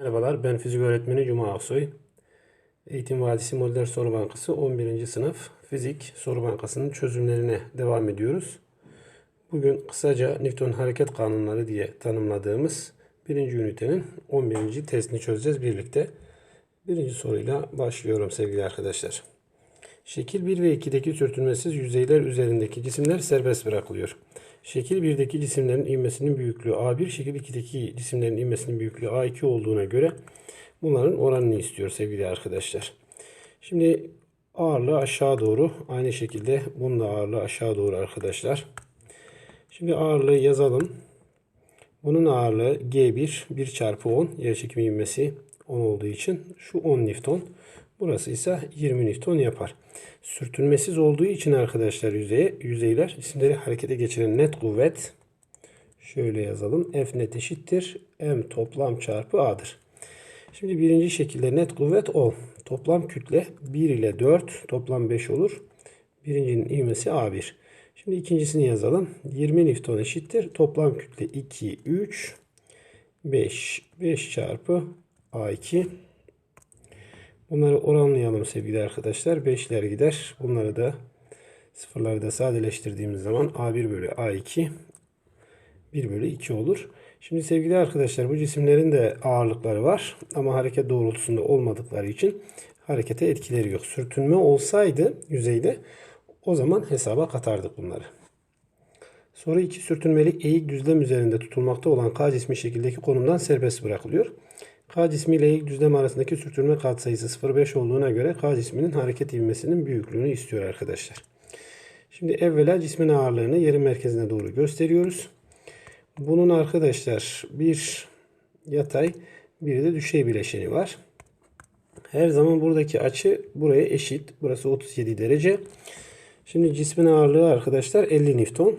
Merhabalar, ben fizik öğretmeni Cuma Aksoy. Eğitim Vadisi Modüler Soru Bankası 11. sınıf fizik soru bankasının çözümlerine devam ediyoruz. Bugün kısaca Newton hareket kanunları diye tanımladığımız birinci ünitenin 11. testini çözeceğiz birlikte. Birinci soruyla başlıyorum sevgili arkadaşlar. Şekil 1 ve 2'deki sürtünmesiz yüzeyler üzerindeki cisimler serbest bırakılıyor. Şekil 1'deki cisimlerin ivmesinin büyüklüğü A1, şekil 2'deki cisimlerin ivmesinin büyüklüğü A2 olduğuna göre bunların oranını istiyor sevgili arkadaşlar. Şimdi ağırlığı aşağı doğru aynı şekilde bunun da ağırlığı aşağı doğru arkadaşlar. Şimdi ağırlığı yazalım. Bunun ağırlığı G1 1 çarpı 10 yerçekimi ivmesi 10 olduğu için şu 10 Newton. Burası ise 20 Newton yapar. Sürtünmesiz olduğu için arkadaşlar yüzeye, yüzeyler cisimleri harekete geçiren net kuvvet şöyle yazalım. F net eşittir. M toplam çarpı A'dır. Şimdi birinci şekilde net kuvvet 10. Toplam kütle 1 ile 4 toplam 5 olur. Birincinin ivmesi A1. Şimdi ikincisini yazalım. 20 Newton eşittir. Toplam kütle 2, 3, 5. 5 çarpı A2. Bunları oranlayalım sevgili arkadaşlar. 5'ler gider. Bunları da sıfırları da sadeleştirdiğimiz zaman A1 bölü A2 1 bölü 2 olur. Şimdi sevgili arkadaşlar bu cisimlerin de ağırlıkları var. Ama hareket doğrultusunda olmadıkları için harekete etkileri yok. Sürtünme olsaydı yüzeyde o zaman hesaba katardık bunları. Soru 2 sürtünmeli eğik düzlem üzerinde tutulmakta olan K cismi şekildeki konumdan serbest bırakılıyor. K cismi ile eğik düzlem arasındaki sürtünme katsayısı 0,5 olduğuna göre K cisminin hareket ivmesinin büyüklüğünü istiyor arkadaşlar. Şimdi evvela cismin ağırlığını yerin merkezine doğru gösteriyoruz. Bunun arkadaşlar bir yatay bir de düşey bileşeni var. Her zaman buradaki açı buraya eşit. Burası 37 derece. Şimdi cismin ağırlığı arkadaşlar 50 Newton.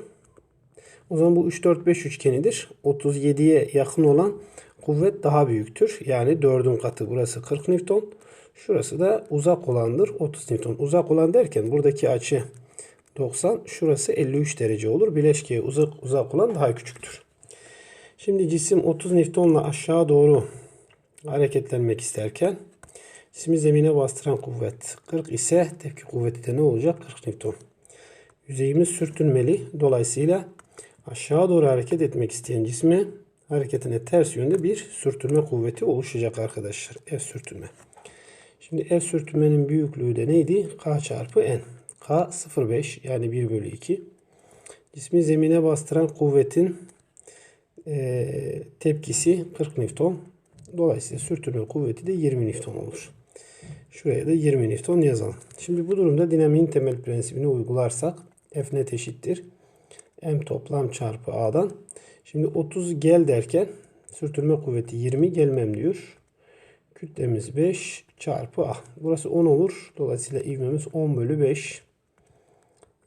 O zaman bu 3 4 5 üçgenidir. 37'ye yakın olan kuvvet daha büyüktür. Yani 4'ün katı burası 40 Newton. Şurası da uzak olandır 30 Newton. Uzak olan derken buradaki açı 90. Şurası 53 derece olur. Bileşkeye uzak, uzak olan daha küçüktür. Şimdi cisim 30 Newton'la aşağı doğru hareketlenmek isterken cismi zemine bastıran kuvvet 40 ise tepki kuvveti de ne olacak? 40 Newton. Yüzeyimiz sürtünmeli. Dolayısıyla aşağı doğru hareket etmek isteyen cisme hareketine ters yönde bir sürtünme kuvveti oluşacak arkadaşlar. F sürtünme. Şimdi F sürtünmenin büyüklüğü de neydi? K çarpı N. K 0,5 yani 1 bölü 2. Cismi zemine bastıran kuvvetin e, tepkisi 40 Newton. Dolayısıyla sürtünme kuvveti de 20 Newton olur. Şuraya da 20 Newton yazalım. Şimdi bu durumda dinamiğin temel prensibini uygularsak F net eşittir. M toplam çarpı A'dan. Şimdi 30 gel derken sürtünme kuvveti 20 gelmem diyor. Kütlemiz 5 çarpı A. Burası 10 olur. Dolayısıyla ivmemiz 10 bölü 5.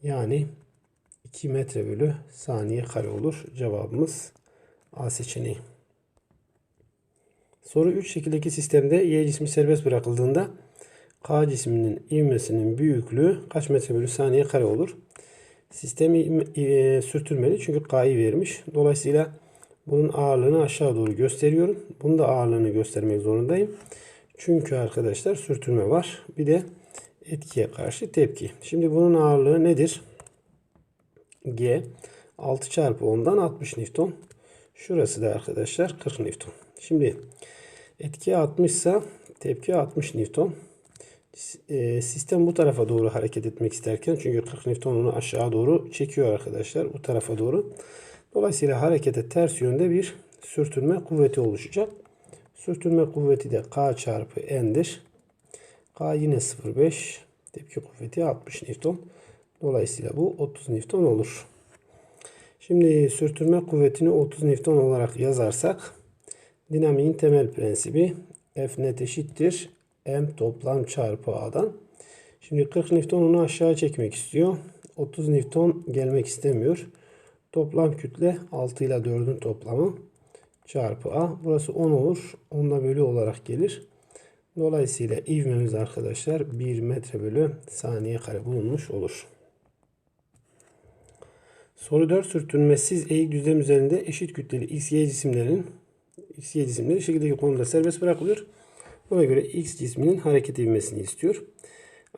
Yani 2 metre bölü saniye kare olur. Cevabımız A seçeneği. Soru 3 şekildeki sistemde Y cismi serbest bırakıldığında K cisminin ivmesinin büyüklüğü kaç metre bölü saniye kare olur? Sistem e, sürtünmeli çünkü K'yı vermiş. Dolayısıyla bunun ağırlığını aşağı doğru gösteriyorum. Bunun da ağırlığını göstermek zorundayım. Çünkü arkadaşlar sürtünme var. Bir de etkiye karşı tepki. Şimdi bunun ağırlığı nedir? G 6 çarpı 10'dan 60 Newton. Şurası da arkadaşlar 40 Newton. Şimdi etki 60 ise tepki 60 Newton. E, sistem bu tarafa doğru hareket etmek isterken çünkü 40 Newton onu aşağı doğru çekiyor arkadaşlar bu tarafa doğru. Dolayısıyla harekete ters yönde bir sürtünme kuvveti oluşacak. Sürtünme kuvveti de K çarpı N'dir. K yine 0,5. Tepki kuvveti 60 Newton. Dolayısıyla bu 30 Newton olur. Şimdi sürtünme kuvvetini 30 Newton olarak yazarsak dinamiğin temel prensibi F net eşittir. M toplam çarpı A'dan. Şimdi 40 Newton onu aşağı çekmek istiyor. 30 Newton gelmek istemiyor. Toplam kütle 6 ile 4'ün toplamı çarpı A. Burası 10 olur. 10'da bölü olarak gelir. Dolayısıyla ivmemiz arkadaşlar 1 metre bölü saniye kare bulunmuş olur. Soru 4 sürtünmesiz eğik düzlem üzerinde eşit kütleli x, y cisimlerin X, cisimleri şekildeki konumda serbest bırakılıyor. Buna göre X cisminin hareket edilmesini istiyor.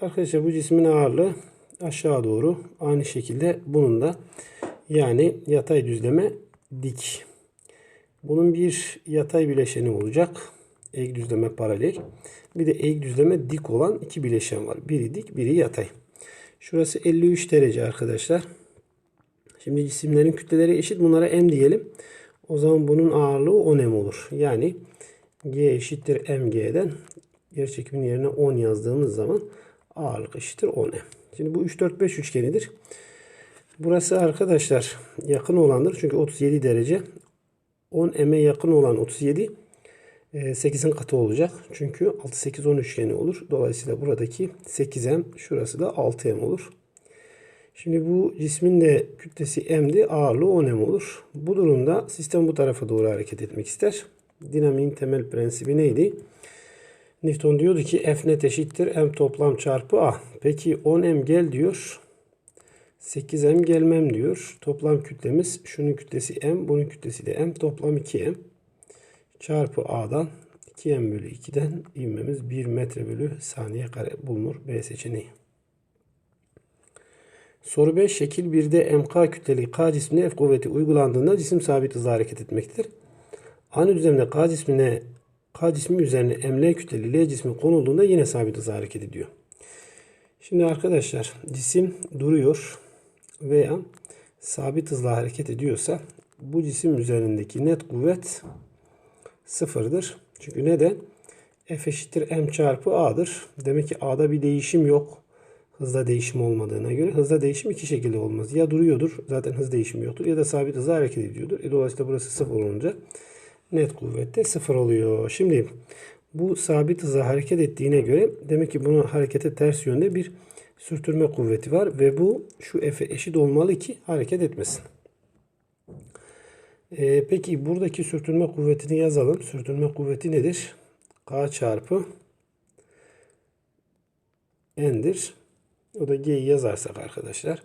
Arkadaşlar bu cismin ağırlığı aşağı doğru aynı şekilde bunun da yani yatay düzleme dik. Bunun bir yatay bileşeni olacak. Eğik düzleme paralel. Bir de eğik düzleme dik olan iki bileşen var. Biri dik, biri yatay. Şurası 53 derece arkadaşlar. Şimdi cisimlerin kütleleri eşit. Bunlara m diyelim. O zaman bunun ağırlığı 10 m olur. Yani g eşittir mg'den yer çekiminin yerine 10 yazdığımız zaman ağırlık eşittir 10 m. Şimdi bu 3 4 5 üçgenidir. Burası arkadaşlar yakın olandır. Çünkü 37 derece. 10 m'e yakın olan 37 8'in katı olacak. Çünkü 6 8 10 üçgeni olur. Dolayısıyla buradaki 8m şurası da 6m olur. Şimdi bu cismin de kütlesi m'di, ağırlığı 10 m olur. Bu durumda sistem bu tarafa doğru hareket etmek ister. Dinamiğin temel prensibi neydi? Newton diyordu ki F net eşittir M toplam çarpı A. Peki 10M gel diyor. 8M gelmem diyor. Toplam kütlemiz şunun kütlesi M, bunun kütlesi de M. Toplam 2M. Çarpı A'dan 2M bölü 2'den ivmemiz 1 metre bölü saniye kare bulunur. B seçeneği. Soru 5. Şekil 1'de MK kütleli K cismine F kuvveti uygulandığında cisim sabit hızla hareket etmektedir. Aynı düzlemde K cismine K cismi üzerine ML kütleli L cismi konulduğunda yine sabit hızla hareket ediyor. Şimdi arkadaşlar cisim duruyor veya sabit hızla hareket ediyorsa bu cisim üzerindeki net kuvvet sıfırdır. Çünkü neden? F eşittir M çarpı A'dır. Demek ki A'da bir değişim yok. Hızda değişim olmadığına göre hızda değişim iki şekilde olmaz. Ya duruyordur zaten hız değişimi yoktur ya da sabit hızla hareket ediyordur. E, dolayısıyla burası sıfır olunca net kuvvet de sıfır oluyor. Şimdi bu sabit hızla hareket ettiğine göre demek ki bunun harekete ters yönde bir sürtünme kuvveti var ve bu şu F'e eşit olmalı ki hareket etmesin. Ee, peki buradaki sürtünme kuvvetini yazalım. Sürtünme kuvveti nedir? K çarpı N'dir. O da G'yi yazarsak arkadaşlar.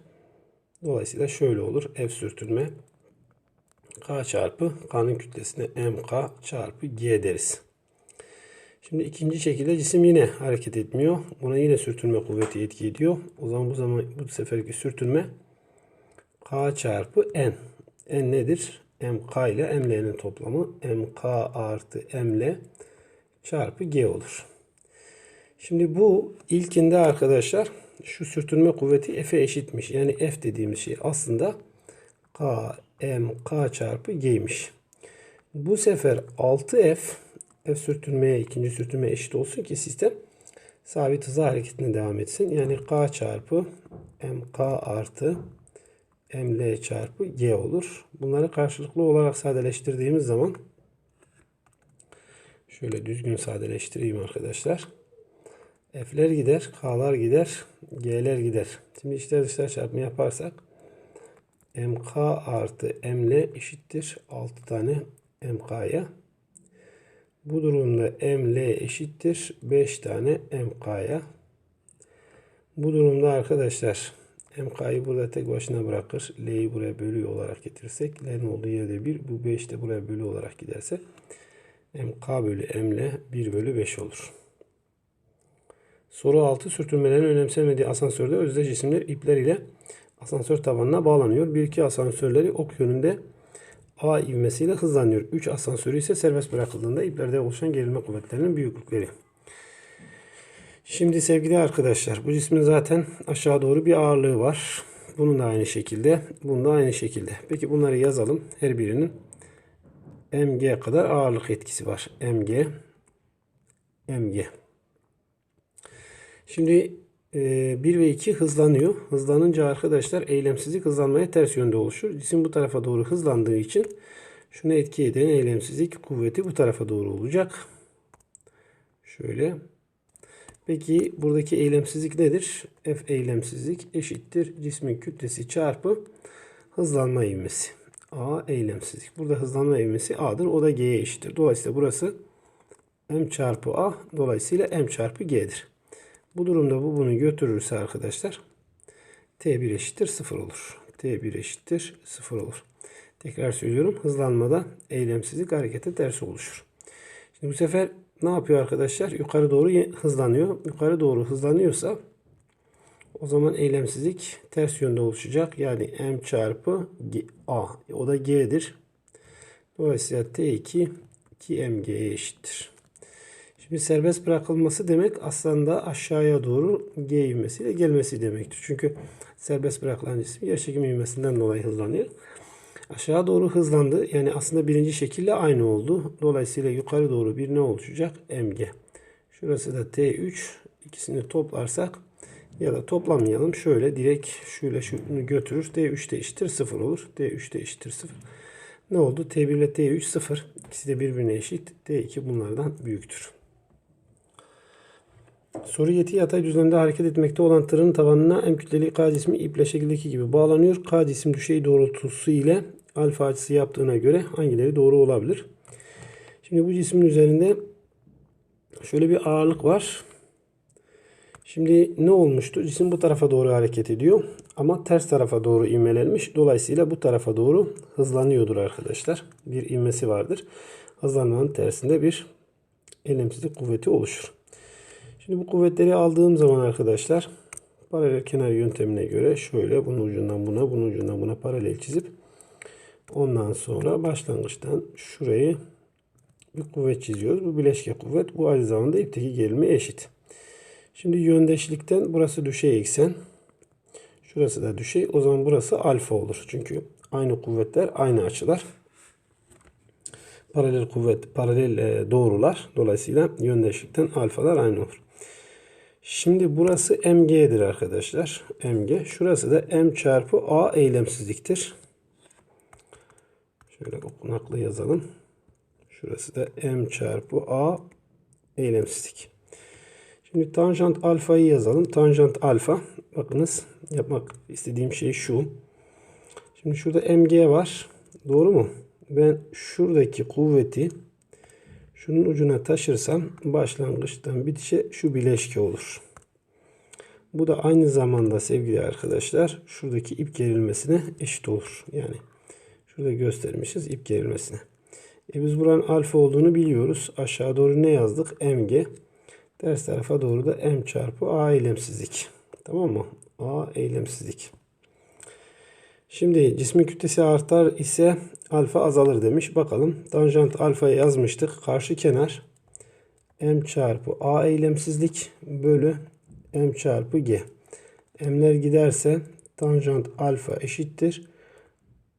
Dolayısıyla şöyle olur. F sürtünme K çarpı K'nın kütlesine MK çarpı G deriz. Şimdi ikinci şekilde cisim yine hareket etmiyor. Buna yine sürtünme kuvveti etki ediyor. O zaman bu zaman bu seferki sürtünme K çarpı N. N nedir? MK ile ML'nin toplamı MK artı ML çarpı G olur. Şimdi bu ilkinde arkadaşlar şu sürtünme kuvveti F'e eşitmiş. Yani F dediğimiz şey aslında K, M, K çarpı G'ymiş. Bu sefer 6F F sürtünmeye ikinci sürtünme eşit olsun ki sistem sabit hızla hareketine devam etsin. Yani K çarpı MK artı ML çarpı G olur. Bunları karşılıklı olarak sadeleştirdiğimiz zaman şöyle düzgün sadeleştireyim arkadaşlar. F'ler gider, K'lar gider, G'ler gider. Şimdi içler dışlar çarpımı yaparsak MK artı ML eşittir 6 tane MK'ya. Bu durumda ML eşittir 5 tane MK'ya. Bu durumda arkadaşlar MK'yı burada tek başına bırakır. L'yi buraya bölü olarak getirirsek L'nin olduğu yerde 1. Bu 5 de buraya bölü olarak giderse MK bölü ML 1 bölü 5 olur. Soru 6 sürtünmelerin önemsemediği asansörde özdeş cisimler ipler ile asansör tabanına bağlanıyor. Bir iki asansörleri ok yönünde A ivmesiyle hızlanıyor. 3 asansörü ise serbest bırakıldığında iplerde oluşan gerilme kuvvetlerinin büyüklükleri. Şimdi sevgili arkadaşlar bu cismin zaten aşağı doğru bir ağırlığı var. Bunun da aynı şekilde. Bunun da aynı şekilde. Peki bunları yazalım. Her birinin mg kadar ağırlık etkisi var. mg mg. Şimdi 1 ve 2 hızlanıyor. Hızlanınca arkadaşlar eylemsizlik hızlanmaya ters yönde oluşur. Cisim bu tarafa doğru hızlandığı için şuna etki eden eylemsizlik kuvveti bu tarafa doğru olacak. Şöyle. Peki buradaki eylemsizlik nedir? F eylemsizlik eşittir cismin kütlesi çarpı hızlanma ivmesi. A eylemsizlik. Burada hızlanma ivmesi A'dır. O da G'ye eşittir. Dolayısıyla burası M çarpı A. Dolayısıyla M çarpı G'dir. Bu durumda bu bunu götürürse arkadaşlar T1 eşittir 0 olur. T1 eşittir 0 olur. Tekrar söylüyorum. Hızlanmada eylemsizlik harekete ters oluşur. Şimdi bu sefer ne yapıyor arkadaşlar? Yukarı doğru hızlanıyor. Yukarı doğru hızlanıyorsa o zaman eylemsizlik ters yönde oluşacak. Yani m çarpı G, a. O da g'dir. Dolayısıyla t2 2mg'ye eşittir. Şimdi serbest bırakılması demek aslında aşağıya doğru g ivmesiyle gelmesi demektir. Çünkü serbest bırakılan cisim yerçekim ivmesinden dolayı hızlanıyor. Aşağı doğru hızlandı. Yani aslında birinci şekilde aynı oldu. Dolayısıyla yukarı doğru bir ne oluşacak? mg. Şurası da t3. İkisini toplarsak ya da toplamayalım. Şöyle direkt şöyle şunu götürür. t3 de eşittir 0 olur. t3 de eşittir 0. Ne oldu? t1 ile t3 0. İkisi de birbirine eşit. t2 bunlardan büyüktür. Soru yeti yatay düzlemde hareket etmekte olan tırın tavanına M kütleli K cismi iple şekildeki gibi bağlanıyor. K cisim düşey doğrultusu ile alfa açısı yaptığına göre hangileri doğru olabilir? Şimdi bu cismin üzerinde şöyle bir ağırlık var. Şimdi ne olmuştu? Cisim bu tarafa doğru hareket ediyor. Ama ters tarafa doğru ivmelenmiş. Dolayısıyla bu tarafa doğru hızlanıyordur arkadaşlar. Bir ivmesi vardır. Hızlanmanın tersinde bir elemsizlik kuvveti oluşur. Şimdi bu kuvvetleri aldığım zaman arkadaşlar paralel kenar yöntemine göre şöyle bunun ucundan buna bunun ucundan buna paralel çizip ondan sonra başlangıçtan şurayı bir kuvvet çiziyoruz. Bu bileşke kuvvet. Bu aynı zamanda ipteki gerilme eşit. Şimdi yöndeşlikten burası düşey eksen. Şurası da düşey. O zaman burası alfa olur. Çünkü aynı kuvvetler aynı açılar. Paralel kuvvet, paralel e, doğrular. Dolayısıyla yöndeşlikten alfalar aynı olur. Şimdi burası mg'dir arkadaşlar. mg. Şurası da m çarpı a eylemsizliktir. Şöyle okunaklı yazalım. Şurası da m çarpı a eylemsizlik. Şimdi tanjant alfayı yazalım. Tanjant alfa. Bakınız yapmak istediğim şey şu. Şimdi şurada mg var. Doğru mu? Ben şuradaki kuvveti şunun ucuna taşırsam başlangıçtan bitişe şu bileşke olur. Bu da aynı zamanda sevgili arkadaşlar şuradaki ip gerilmesine eşit olur. Yani şurada göstermişiz ip gerilmesine. E biz buranın alfa olduğunu biliyoruz. Aşağı doğru ne yazdık? mg. Ters tarafa doğru da m çarpı a eylemsizlik. Tamam mı? a eylemsizlik. Şimdi cismin kütlesi artar ise alfa azalır demiş. Bakalım tanjant alfayı yazmıştık. Karşı kenar m çarpı a eylemsizlik bölü m çarpı g. m'ler giderse tanjant alfa eşittir.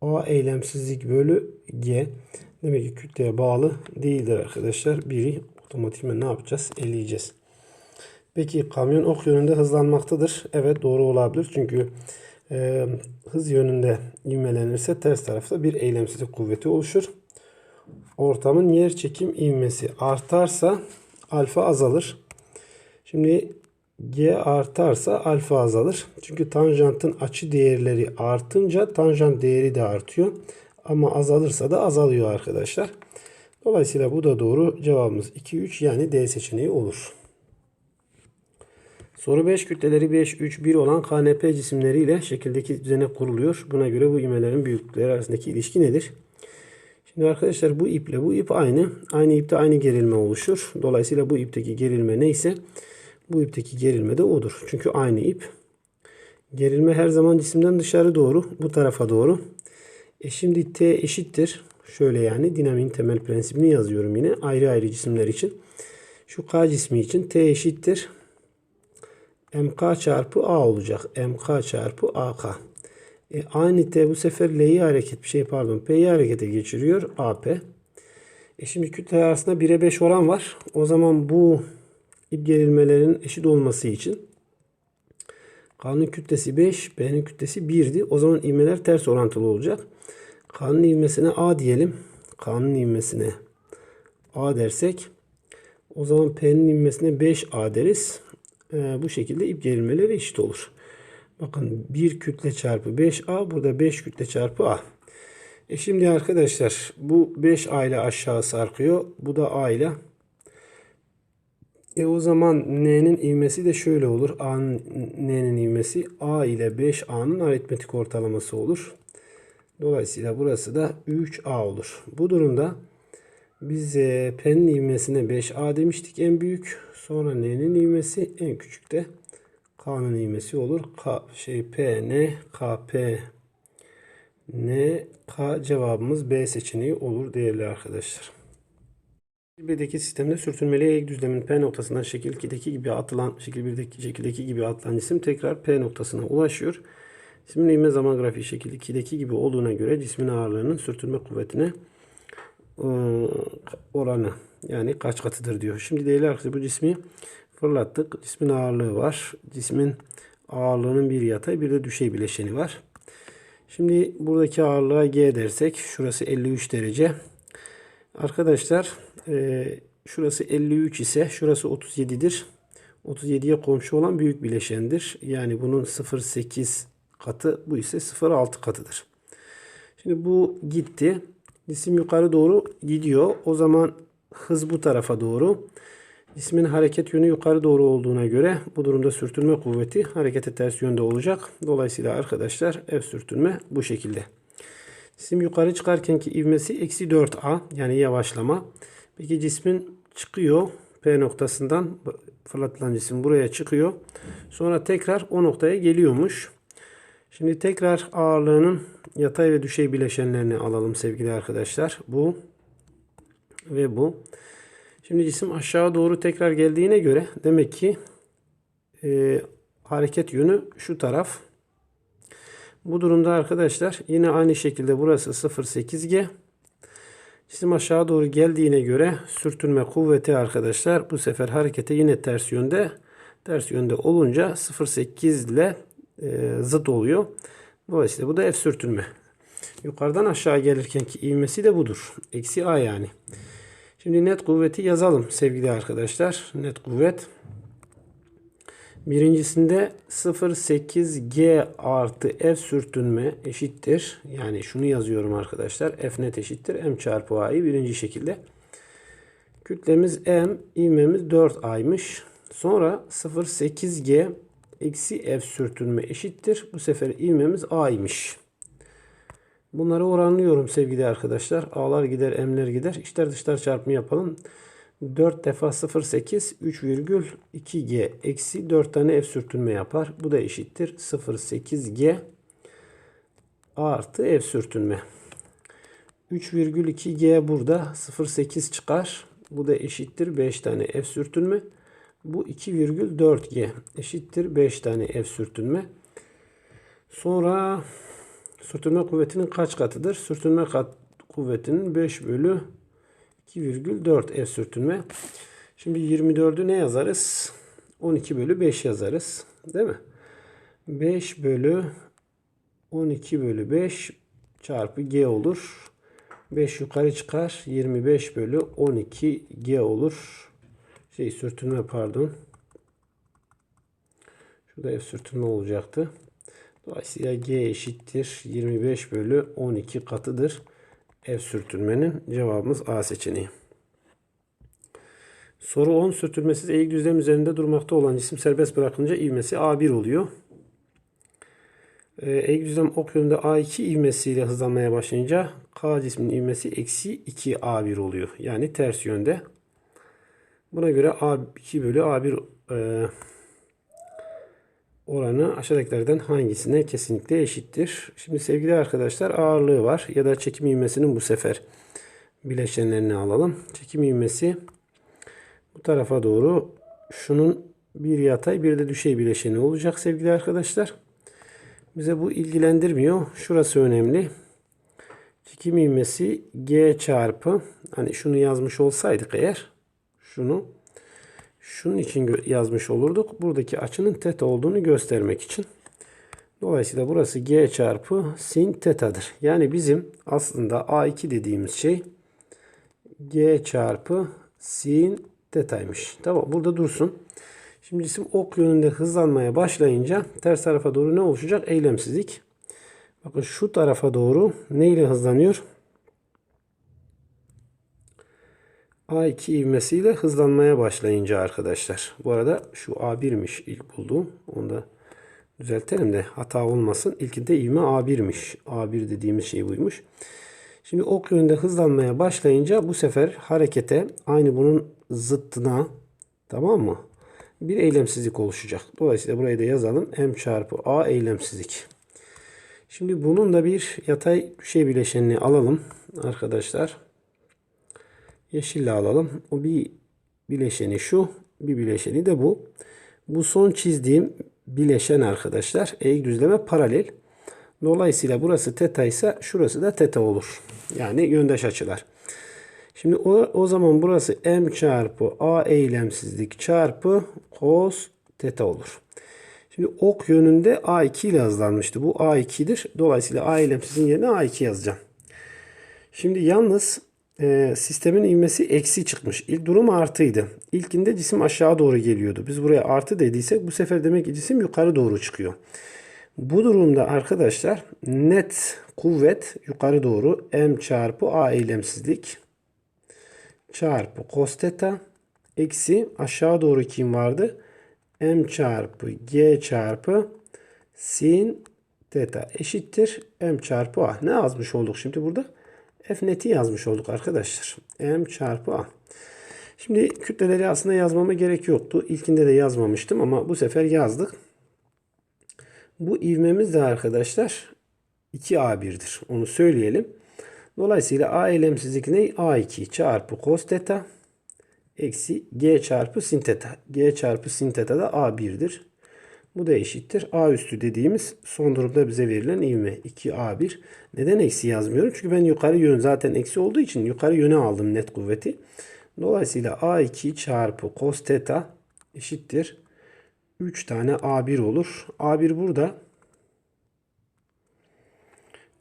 a eylemsizlik bölü g. Demek ki kütleye bağlı değildir arkadaşlar. Biri otomatikman ne yapacağız? Eleyeceğiz. Peki kamyon ok yönünde hızlanmaktadır. Evet doğru olabilir. Çünkü e, hız yönünde ivmelenirse ters tarafta bir eylemsizlik kuvveti oluşur. Ortamın yer çekim ivmesi artarsa alfa azalır. Şimdi G artarsa alfa azalır. Çünkü tanjantın açı değerleri artınca tanjant değeri de artıyor. Ama azalırsa da azalıyor arkadaşlar. Dolayısıyla bu da doğru. Cevabımız 2, 3 yani D seçeneği olur. Soru 5 kütleleri 5, 3, 1 olan KNP cisimleriyle şekildeki düzene kuruluyor. Buna göre bu ivmelerin büyüklükleri arasındaki ilişki nedir? Şimdi arkadaşlar bu iple bu ip aynı. Aynı ipte aynı gerilme oluşur. Dolayısıyla bu ipteki gerilme neyse bu ipteki gerilme de odur. Çünkü aynı ip. Gerilme her zaman cisimden dışarı doğru. Bu tarafa doğru. E şimdi T eşittir. Şöyle yani dinamiğin temel prensibini yazıyorum yine. Ayrı ayrı cisimler için. Şu K cismi için T eşittir. MK çarpı A olacak. MK çarpı AK. E, aynı T bu sefer L'yi hareket bir şey pardon P'yi harekete geçiriyor. AP. E şimdi kütle arasında 1'e 5 oran var. O zaman bu ip gerilmelerinin eşit olması için K'nın kütlesi 5, P'nin kütlesi 1'di. O zaman ivmeler ters orantılı olacak. K'nın ivmesine A diyelim. K'nın ivmesine A dersek o zaman P'nin ivmesine 5A deriz. Ee, bu şekilde ip gerilmeleri eşit olur. Bakın 1 kütle çarpı 5A burada 5 kütle çarpı A. E şimdi arkadaşlar bu 5A ile aşağı sarkıyor. Bu da A ile. E o zaman N'nin ivmesi de şöyle olur. N'nin ivmesi A ile 5A'nın aritmetik ortalaması olur. Dolayısıyla burası da 3A olur. Bu durumda biz e, P'nin ivmesine 5A demiştik en büyük. Sonra N'nin ivmesi en küçük de K'nın ivmesi olur. K, şey P, N, K, P, N, K cevabımız B seçeneği olur değerli arkadaşlar. B'deki sistemde sürtünmeli eğik düzlemin P noktasından şekil 2'deki gibi atılan şekil 1'deki şekildeki gibi atılan cisim tekrar P noktasına ulaşıyor. Cismin ivme zaman grafiği şekil 2'deki gibi olduğuna göre cismin ağırlığının sürtünme kuvvetine oranı yani kaç katıdır diyor. Şimdi değerli arkadaşlar bu cismi fırlattık. Cismin ağırlığı var. Cismin ağırlığının bir yatay bir de düşey bileşeni var. Şimdi buradaki ağırlığa G dersek şurası 53 derece. Arkadaşlar e, şurası 53 ise şurası 37'dir. 37'ye komşu olan büyük bileşendir. Yani bunun 0.8 katı bu ise 0.6 katıdır. Şimdi bu gitti. Cisim yukarı doğru gidiyor. O zaman hız bu tarafa doğru. Cismin hareket yönü yukarı doğru olduğuna göre bu durumda sürtünme kuvveti harekete ters yönde olacak. Dolayısıyla arkadaşlar F sürtünme bu şekilde. Cisim yukarı çıkarkenki ivmesi eksi 4A yani yavaşlama. Peki cismin çıkıyor P noktasından fırlatılan cisim buraya çıkıyor. Sonra tekrar o noktaya geliyormuş. Şimdi tekrar ağırlığının yatay ve düşey bileşenlerini alalım sevgili arkadaşlar. Bu ve bu. Şimdi cisim aşağı doğru tekrar geldiğine göre demek ki e, hareket yönü şu taraf. Bu durumda arkadaşlar yine aynı şekilde burası 0.8G. Cisim aşağı doğru geldiğine göre sürtünme kuvveti arkadaşlar bu sefer harekete yine ters yönde. Ters yönde olunca 0.8 ile e, zıt oluyor. Dolayısıyla bu da F sürtünme. Yukarıdan aşağı gelirken ki ivmesi de budur. Eksi A yani. Şimdi net kuvveti yazalım sevgili arkadaşlar. Net kuvvet. Birincisinde 0.8G artı F sürtünme eşittir. Yani şunu yazıyorum arkadaşlar. F net eşittir. M çarpı A'yı birinci şekilde. Kütlemiz M, ivmemiz 4A'ymış. Sonra 0.8G eksi F sürtünme eşittir. Bu sefer ivmemiz A'ymış. Bunları oranlıyorum sevgili arkadaşlar. A'lar gider, M'ler gider. İçler dışlar çarpımı yapalım. 4 defa 0,8 3,2G eksi 4 tane F sürtünme yapar. Bu da eşittir 0,8G artı F sürtünme. 3,2G burada 0,8 çıkar. Bu da eşittir 5 tane F sürtünme. Bu 2,4G eşittir 5 tane F sürtünme. Sonra sürtünme kuvvetinin kaç katıdır? Sürtünme kat kuvvetinin 5 bölü 2,4 F sürtünme. Şimdi 24'ü ne yazarız? 12 bölü 5 yazarız. Değil mi? 5 bölü 12 bölü 5 çarpı G olur. 5 yukarı çıkar. 25 bölü 12 G olur. Şey sürtünme pardon. Şurada F sürtünme olacaktı. Dolayısıyla G eşittir 25 bölü 12 katıdır. F sürtünmenin cevabımız A seçeneği. Soru 10 sürtünmesiz eğik düzlem üzerinde durmakta olan cisim serbest bırakınca ivmesi A1 oluyor. Ee, eğik düzlem ok yönünde A2 ivmesiyle hızlanmaya başlayınca K cisminin ivmesi eksi 2 A1 oluyor. Yani ters yönde. Buna göre A2 bölü A1 e, oranı aşağıdakilerden hangisine kesinlikle eşittir? Şimdi sevgili arkadaşlar ağırlığı var ya da çekim ivmesinin bu sefer bileşenlerini alalım. Çekim ivmesi bu tarafa doğru şunun bir yatay bir de düşey bileşeni olacak sevgili arkadaşlar. Bize bu ilgilendirmiyor. Şurası önemli. Çekim ivmesi G çarpı hani şunu yazmış olsaydık eğer şunu şunun için yazmış olurduk. Buradaki açının teta olduğunu göstermek için. Dolayısıyla burası G çarpı sin tetadır. Yani bizim aslında A2 dediğimiz şey G çarpı sin tetaymış. Tamam burada dursun. Şimdi cisim ok yönünde hızlanmaya başlayınca ters tarafa doğru ne oluşacak? Eylemsizlik. Bakın şu tarafa doğru ne ile hızlanıyor? A2 ivmesiyle hızlanmaya başlayınca arkadaşlar. Bu arada şu A1'miş ilk bulduğum. Onu da düzeltelim de hata olmasın. İlkinde ivme A1'miş. A1 dediğimiz şey buymuş. Şimdi ok yönünde hızlanmaya başlayınca bu sefer harekete aynı bunun zıttına tamam mı? Bir eylemsizlik oluşacak. Dolayısıyla burayı da yazalım. M çarpı A eylemsizlik. Şimdi bunun da bir yatay şey bileşenini alalım arkadaşlar. Yeşille alalım. O bir bileşeni şu. Bir bileşeni de bu. Bu son çizdiğim bileşen arkadaşlar eğik düzleme paralel. Dolayısıyla burası teta ise şurası da teta olur. Yani yöndeş açılar. Şimdi o, o zaman burası m çarpı a eylemsizlik çarpı cos teta olur. Şimdi ok yönünde a2 ile yazılanmıştı. Bu a2'dir. Dolayısıyla a eylemsizin yerine a2 yazacağım. Şimdi yalnız e, sistemin ivmesi eksi çıkmış. İlk durum artıydı. İlkinde cisim aşağı doğru geliyordu. Biz buraya artı dediysek bu sefer demek ki cisim yukarı doğru çıkıyor. Bu durumda arkadaşlar net kuvvet yukarı doğru m çarpı a eylemsizlik çarpı cos theta eksi aşağı doğru kim vardı? m çarpı g çarpı sin theta eşittir m çarpı a. Ne yazmış olduk şimdi burada? F neti yazmış olduk arkadaşlar. M çarpı A. Şimdi kütleleri aslında yazmama gerek yoktu. İlkinde de yazmamıştım ama bu sefer yazdık. Bu ivmemiz de arkadaşlar 2A1'dir. Onu söyleyelim. Dolayısıyla A eylemsizlik ne? A2 çarpı cos theta eksi G çarpı sin theta. G çarpı sin theta da A1'dir. Bu da eşittir. A üstü dediğimiz son durumda bize verilen ivme. 2A1. Neden eksi yazmıyorum? Çünkü ben yukarı yön zaten eksi olduğu için yukarı yöne aldım net kuvveti. Dolayısıyla A2 çarpı cos theta eşittir. 3 tane A1 olur. A1 burada.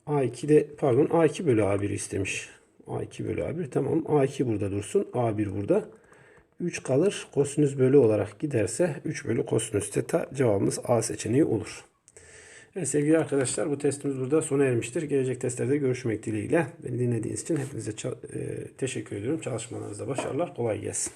A2 de pardon A2 bölü A1 istemiş. A2 bölü A1 tamam. A2 burada dursun. A1 burada. 3 kalır. Kosinüs bölü olarak giderse 3 bölü kosinüs teta cevabımız A seçeneği olur. Evet sevgili arkadaşlar bu testimiz burada sona ermiştir. Gelecek testlerde görüşmek dileğiyle. Beni dinlediğiniz için hepinize e, teşekkür ediyorum. Çalışmalarınızda başarılar. Kolay gelsin.